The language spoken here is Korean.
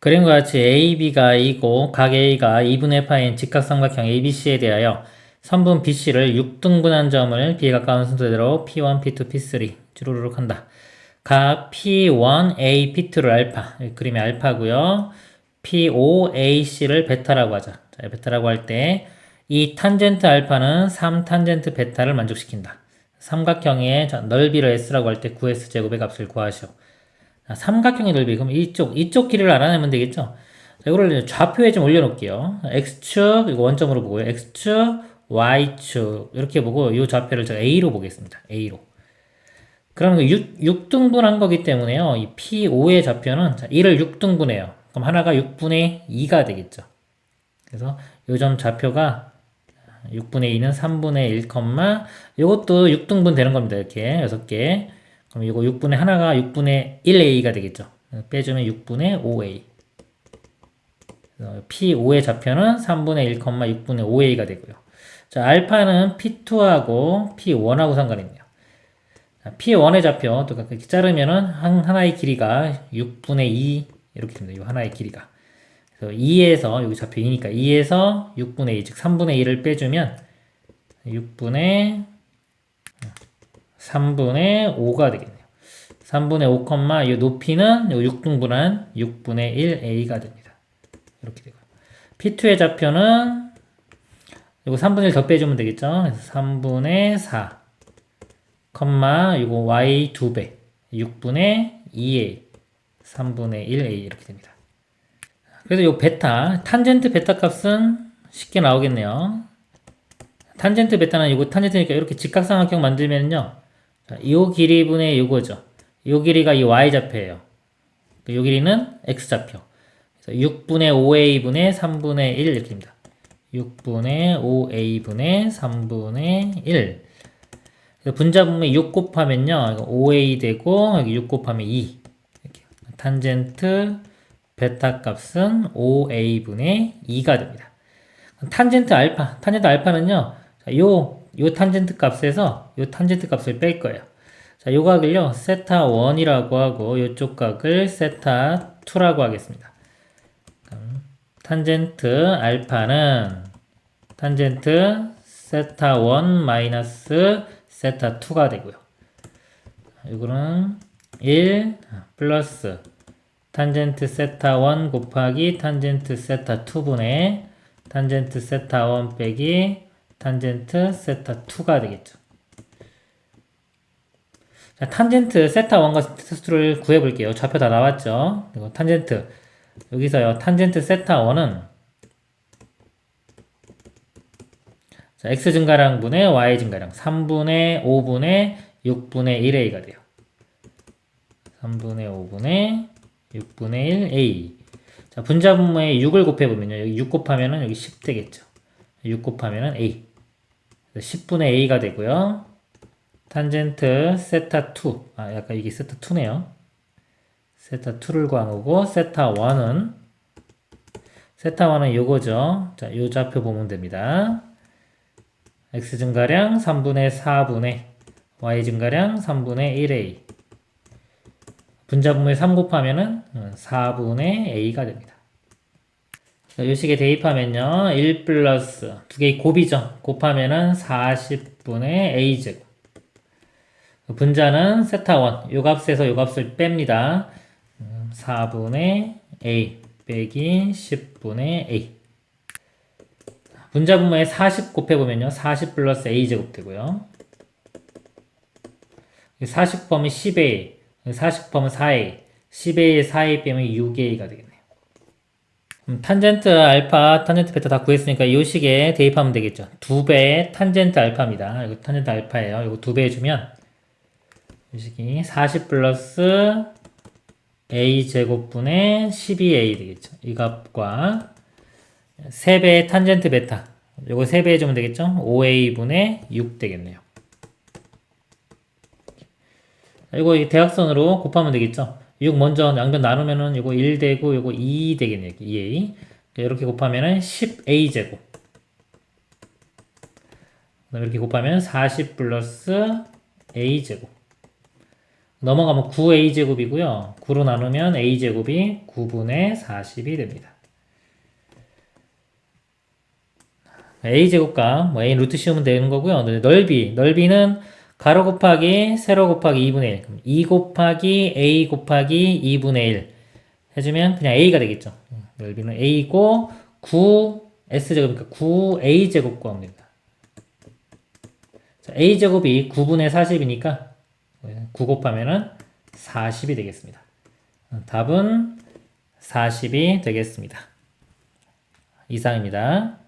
그림과 같이 AB가 A고 각 A가 2분의 파인 직각삼각형 ABC에 대하여 선분 BC를 6등분한 점을 B에 가까운 순서대로 P1, P2, P3 주르륵 한다. 각 P1, A, P2를 알파, 그림이 알파고요. P5, AC를 베타라고 하자. 자, 베타라고 할 때 이 탄젠트 알파는 3 탄젠트 베타를 만족시킨다. 삼각형의 자, 넓이를 S라고 할 때 9S 제곱의 값을 구하시오. 자, 삼각형의 넓이 그럼 이쪽 이쪽 길이를 알아내면 되겠죠. 자, 이거를 좌표에 좀 올려놓을게요. x축 이거 원점으로 보고요. x축, y축 이렇게 보고 이 좌표를 제가 a로 보겠습니다. a로. 그러면 6, 6등분한 거기 때문에요. 이 P5의 좌표는 자, 1을 6등분해요. 그럼 하나가 6분의 2가 되겠죠. 그래서 이점 좌표가 6분의 2는 3분의 1, 이것도 6등분 되는 겁니다. 이렇게 6개. 그럼 이거 6분의 하나가 6분의 1a가 되겠죠. 빼주면 6분의 5a. P5의 좌표는 3분의 1, 6분의 5a가 되고요. 자, 알파는 P2하고 P1하고 상관이 있네요. 자, P1의 좌표 또 이렇게 자르면은 한, 하나의 길이가 6분의 2 이렇게 됩니다. 이 하나의 길이가. 그래서 2에서 여기 좌표 2니까 2에서 6분의 2, 즉 3분의 1을 빼주면 6분의 3분의 5가 되겠네요. 3분의 5, 이 높이는 6등분한 6분의 1a가 됩니다. 이렇게 되고요. P2의 좌표는 이거 3분의 1 더 빼주면 되겠죠. 그래서 3분의 4, 컴마 이거 y 2배 6분의 2a 3분의 1a 이렇게 됩니다. 그래서 이 베타 탄젠트 베타 값은 쉽게 나오겠네요. 탄젠트 베타는 이거 탄젠트니까 이렇게 직각삼각형 만들면요. 이 길이분의 이거죠. 이 길이가 이 y 좌표예요. 이 길이는 x 좌표. 그래서 6분의 5a분의 3분의 1 이렇게 됩니다. 6분의 5a분의 3분의 1. 분자분의 6 곱하면요. 5a 되고 여기 6 곱하면 2. 이렇게. 탄젠트 베타 값은 5a분의 2가 됩니다. 탄젠트 알파, 탄젠트 알파는요. 자, 요, 요 탄젠트 값에서 요 탄젠트 값을 뺄 거예요. 자, 요 각을요. 세타 1이라고 하고 요쪽 각을 세타 2라고 하겠습니다. 탄젠트 알파는 탄젠트 세타 1 마이너스 세타 2가 되고요. 이거는 1 플러스 탄젠트 세타 1 곱하기 탄젠트 세타 2분의 탄젠트 세타 1 빼기 탄젠트 세타 2가 되겠죠. 자, 탄젠트 세타 1과 세타 2를 구해볼게요. 좌표 다 나왔죠? 그리고 탄젠트 여기서요. 탄젠트 세타 1은 자, x 증가량 분의 y 증가량 3분의 5분의 6분의 1a가 돼요. 3분의 5분의 6분의 1a. 자, 분자분모에 6을 곱해보면요. 여기 6 곱하면은 여기 10 되겠죠. 6 곱하면은 a. 10분의 a가 되고요. 탄젠트 세타 2. 아, 약간 이게 세타 2네요. 세타 2를 구한 거고, 세타 1은, 세타 1은 요거죠. 자, 요 좌표 보면 됩니다. x 증가량 3분의 4분의 y 증가량 3분의 1a. 분자분모에 3 곱하면은 4분의 a가 됩니다. 이 식에 대입하면요. 1 플러스 두 개의 곱이죠. 곱하면은 40분의 a제곱. 분자는 세타 1. 요 값에서 요 값을 뺍니다. 4분의 a 빼기 10분의 a. 분자 분모에 40 곱해보면요. 40 플러스 a제곱 되고요. 40 곱하면 10a. 40 곱하면 4a, 10a에 4a 빼면 6a가 되겠네요. 음, 탄젠트 알파, 탄젠트 베타 다 구했으니까 이 식에 대입하면 되겠죠. 2배의 탄젠트 알파입니다. 이거 탄젠트 알파예요. 이거 2배 해주면 이 식이 40 플러스 a 제곱분의 12a 되겠죠. 이 값과 3배의 탄젠트 베타 이거 3배 해주면 되겠죠. 5a분의 6 되겠네요. 이거 대각선으로 곱하면 되겠죠. 6 먼저 양변 나누면은 이거 1 되고 이거 2 되겠네요. 2a. 이렇게 곱하면은 10a 제곱. 이렇게 곱하면 40 플러스 a 제곱. 넘어가면 9a제곱이고요. 9로 나누면 a제곱이 9분의 40이 됩니다. a제곱과 뭐 a 루트 씌우면 되는 거고요. 넓이, 넓이는 가로 곱하기 세로 곱하기 2분의 1. 그럼 2 곱하기 a 곱하기 2분의 1 해주면 그냥 a가 되겠죠. 넓이는 a고 9 s제곱이니까 9a제곱 구하면 됩니다. 자, a제곱이 9분의 40이니까 9 곱하면은 40이 되겠습니다. 답은 40이 되겠습니다. 이상입니다.